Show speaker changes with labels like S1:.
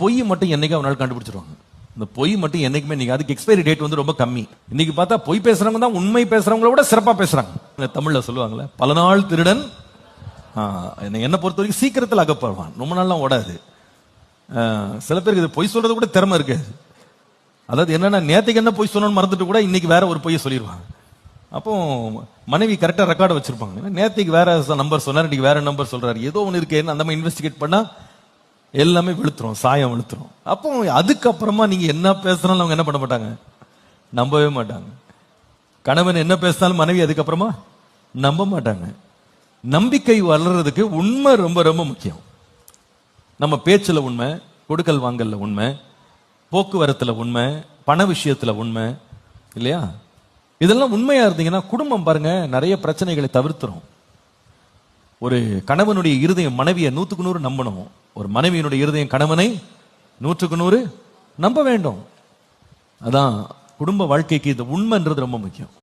S1: பொய் மட்டும் என்னைக்கு அவனால் கண்டுபிடிச்சிருவாங்க. இந்த பொய் மட்டும் என்னைக்குமே நீங்க அதுக்கு எக்ஸ்பைரி டேட் வந்து ரொம்ப கம்மி. இன்னைக்கு பார்த்தா பொய் பேசுறவங்க தான் உண்மை பேசுறவங்கள விட சிறப்பா பேசுறாங்க. தமிழ்ல சொல்லுவாங்கல்ல பல நாள் திருடன் என்னை பொறுத்த வரைக்கும் சீக்கிரத்தில் அகப்படுவான். ரொம்ப நாள்லாம் ஓடாது. சில பேருக்கு இது பொய் சொல்றது கூட திறமை இருக்காது. அதாவது என்னன்னா நேத்துக்கு என்ன பொய் சொன்னோன்னு மறந்துட்டு கூட இன்னைக்கு வேற ஒரு பொய்யை சொல்லிடுவாங்க அப்போ மனைவி கரெக்டாக ரெக்கார்டு வச்சிருப்பாங்க. நேத்துக்கு வேற நம்பர் சொன்னார் இன்னைக்கு வேற நம்பர் சொல்றாரு. ஏதோ ஒன்று இருக்கேன்னு அந்த மாதிரி இன்வெஸ்டிகேட் பண்ணா எல்லாமே வெளுத்துரும் சாயம் வெளுத்துரும். அப்போ அதுக்கப்புறமா நீங்க என்ன பேசுனாலும் அவங்க என்ன பண்ண மாட்டாங்க? நம்பவே மாட்டாங்க. கணவன் என்ன பேசினாலும் மனைவி அதுக்கப்புறமா நம்ப மாட்டாங்க. நம்பிக்கை வளர்றதுக்கு உண்மை ரொம்ப ரொம்ப முக்கியம். நம்ம பேச்சில் உண்மை கொடுக்கல் வாங்கல்ல உண்மை போக்குவரத்துல உண்மை பண விஷயத்துல உண்மை இல்லையா? இதெல்லாம் உண்மையா இருந்தீங்கன்னா குடும்பம் பாருங்க நிறைய பிரச்சனைகளை தவிர்த்துரும். ஒரு கணவனுடைய இருதயம் மனைவியை நூத்துக்கு நூறு நம்பணும். ஒரு மனைவியினுடைய இருதயம் கணவனை நூற்றுக்கு நூறு நம்ப வேண்டும். அதான் குடும்ப வாழ்க்கைக்கு இந்த உண்மைன்றது ரொம்ப முக்கியம்.